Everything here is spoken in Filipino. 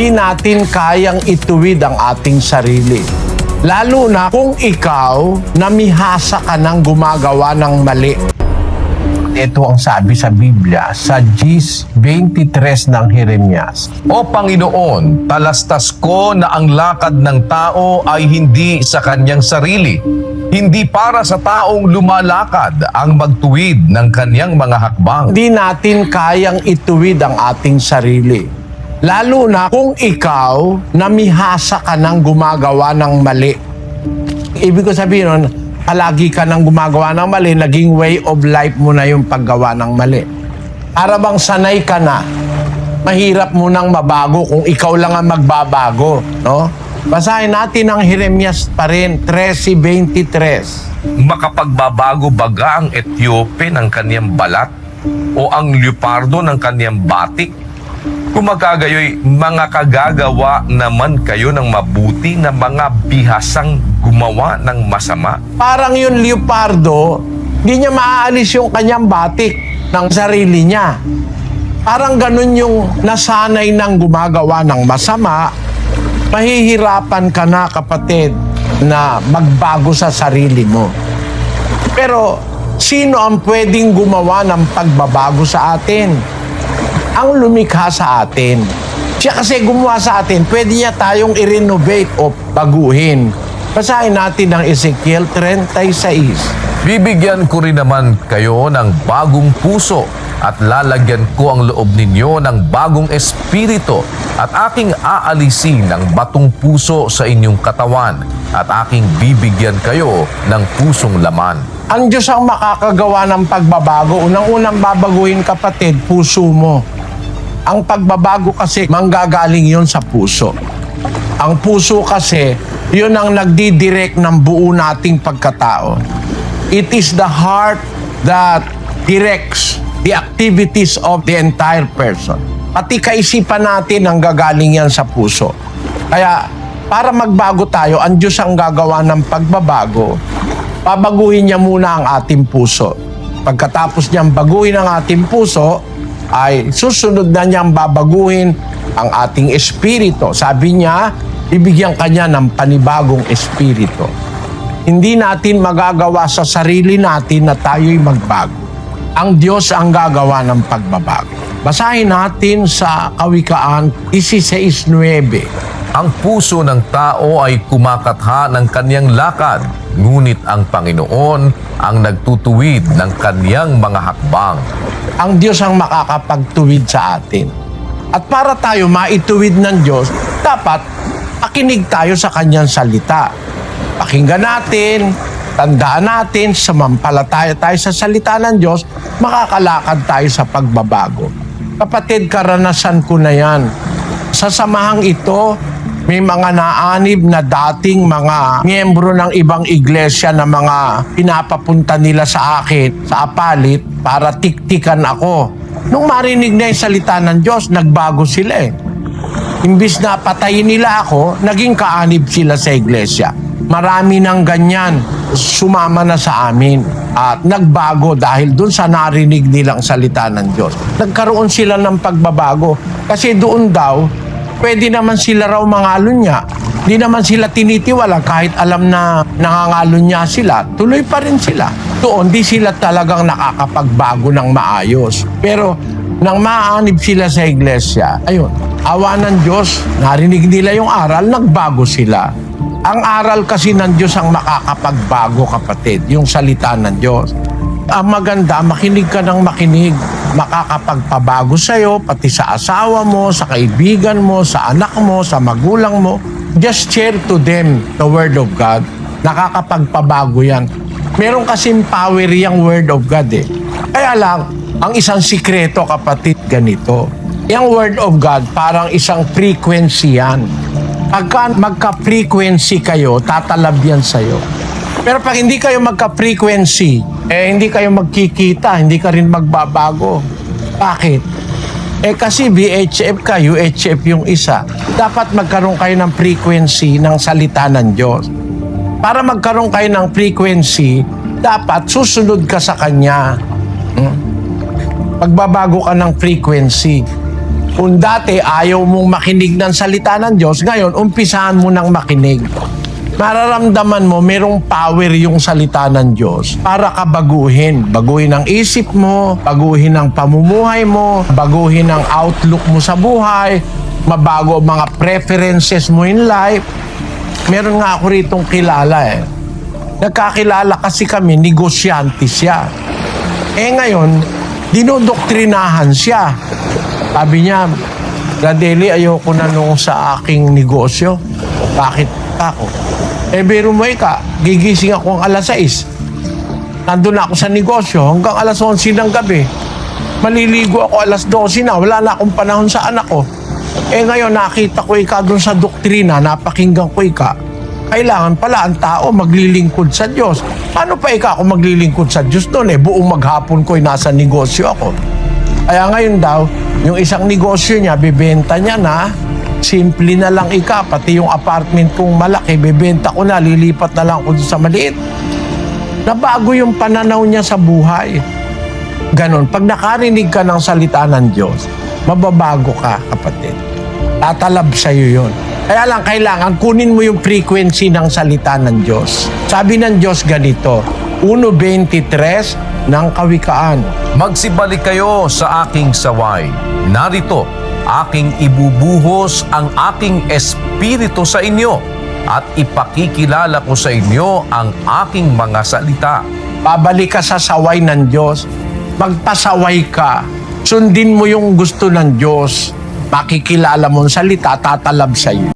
Hindi natin kayang ituwid ang ating sarili. Lalo na kung ikaw namihasa ka ng gumagawa ng mali. Ito ang sabi sa Biblia sa Gis 23 ng Jeremias. O Panginoon, talastas ko na ang lakad ng tao ay hindi sa kanyang sarili. Hindi para sa taong lumalakad ang magtuwid ng kanyang mga hakbang. Hindi natin kayang ituwid ang ating sarili. Lalo na kung ikaw namihasa ka ng gumagawa ng mali. Ibig ko sabihin nun, palagi ka nang gumagawa ng mali, naging way of life mo na yung paggawa ng mali. Para bang sanay ka na, mahirap mo nang mabago kung ikaw lang ang magbabago. No? Basahin natin ang Jeremias pa rin, 13.23. Makapagbabago baga ang Etiope ng kanyang balat o ang leopardo ng kanyang batik? Magkagayoy, mga kagagawa naman kayo ng mabuti na mga bihasang gumawa ng masama. parang yung leopardo, hindi niya maaalis yung kanyang batik ng sarili niya. Parang ganun yung nasanay ng gumagawa ng masama, mahihirapan ka na kapatid na magbago sa sarili mo. Pero sino ang pwedeng gumawa ng pagbabago sa atin? Ang lumikha sa atin. Siya kasi gumawa sa atin, pwede niya tayong i-renovate o baguhin. Basahin natin ang Ezekiel 36. Bibigyan ko rin naman kayo ng bagong puso at lalagyan ko ang loob ninyo ng bagong espiritu at aking aalisin ng batong puso sa inyong katawan at aking bibigyan kayo ng pusong laman. Ang Diyos ang makakagawa ng pagbabago. Unang-unang babaguhin kapatid, puso mo. Ang pagbabago kasi manggagaling yon sa puso. Ang puso kasi, yun ang nagdidirect ng buo nating pagkatao. It is the heart that directs the activities of the entire person. Pati kaisipan natin ang gagaling yan sa puso. Kaya, para magbago tayo, ang Diyos ang gagawa ng pagbabago babaguhin niya muna ang ating puso. Pagkatapos niyang baguhin ang ating puso, ay susunod na niyang babaguhin ang ating espiritu. Sabi niya, bibigyan kanya ng panibagong espiritu. Hindi natin magagawa sa sarili natin na tayo'y magbago. Ang Diyos ang gagawa ng pagbabago. Basahin natin sa Kawikaan 16.9. Ang puso ng tao ay kumakatha ng kanyang lakad, ngunit ang Panginoon ang nagtutuwid ng kanyang mga hakbang. ang Diyos ang makakapagtuwid sa atin. At para tayo maituwid ng Diyos, dapat pakinig tayo sa kanyang salita. Pakinggan natin, tandaan natin, samampalataya tayo sa salita ng Diyos, makakalakad tayo sa pagbabago. Kapatid, karanasan ko na yan. Sa samahang ito, may mga naanib na dating mga miyembro ng ibang iglesia na mga pinapapunta nila sa akin sa apalit para tiktikan ako. Nung marinig na yung salita ng Diyos, nagbago sila eh. Imbis na patayin nila ako, naging kaanib sila sa iglesia. Marami ng ganyan, sumama na sa amin. At nagbago dahil dun sa narinig nilang salita ng Diyos. Nagkaroon sila ng pagbabago. Kasi doon daw, pwede naman sila raw mangalon niya. Hindi naman sila tinitiwala kahit alam na nangangalon niya sila. Tuloy pa rin sila. Doon, di sila talagang nakakapagbago ng maayos. Pero nang maanib sila sa iglesia, ayun, awa ng Diyos, narinig nila yung aral, nagbago sila. Ang aral kasi ng Diyos ang makakapagbago kapatid, yung salita ng Diyos. Ang maganda, makinig ka ng makinig. Makakapagpabago sa'yo, pati sa asawa mo, sa kaibigan mo, sa anak mo, sa magulang mo. Just share to them the Word of God. Nakakapagpabago yan. Meron kasing power yung Word of God eh. Kaya lang, ang isang sikreto kapatid ganito. Yung Word of God parang isang frequency yan. Pagka magka-frequency kayo, tatalab yan sa'yo. Pero pag hindi kayo magka-frequency, eh hindi kayo magkikita, hindi ka rin magbabago. Bakit? Eh kasi VHF ka, UHF yung isa. Dapat magkaroon kayo ng frequency ng salita ng Diyos. Para magkaroon kayo ng frequency, dapat susunod ka sa Kanya. Hmm? Magbabago ka ng frequency. Kung dati ayaw mong makinig ng salita ng Diyos, ngayon umpisahan mo nang makinig. Mararamdaman mo merong power yung salita ng Diyos para ka baguhin. Ang isip mo, baguhin ang pamumuhay mo, baguhin ang outlook mo sa buhay, mabago ang mga preferences mo in life. Meron nga ako ritong kilala eh. Nagkakilala kasi kami, negosyante siya. Eh ngayon, dinodoktrinahan siya. Sabi niya, Radeli, ayoko na nung sa aking negosyo. Bakit ako? Eh, biro mo ika, gigising ako ang alas 6. Nandun na ako sa negosyo hanggang alas 11 ng gabi. Maliligo ako alas 12 na, wala na akong panahon sa anak ko. Eh ngayon, nakita ko ika doon sa doktrina, napakinggan ko ika. Kailangan pala ang tao maglilingkod sa Diyos. Paano pa ika ako maglilingkod sa Diyos doon eh? Buong maghapon ko'y nasa negosyo ako. Kaya ngayon daw, yung isang negosyo niya, bibenta niya na, simple na lang ika, pati yung apartment kong malaki, bibenta ko na, lilipat na lang doon sa maliit. Nabago yung pananaw niya sa buhay. Ganon, pag nakarinig ka ng salita ng Diyos, mababago ka, kapatid. Tatalab sa'yo yun. Kaya lang, kailangan kunin mo yung frequency ng salita ng Diyos. Sabi ng Diyos ganito, 1.23 ng Kawikaan. Magsibalik kayo sa aking saway. Narito, aking ibubuhos ang aking espiritu sa inyo at ipakikilala ko sa inyo ang aking mga salita. Babalik ka sa saway ng Diyos. Magpasaway ka. Sundin mo yung gusto ng Diyos. Makikilala mo ang salita, tatalab sa iyo.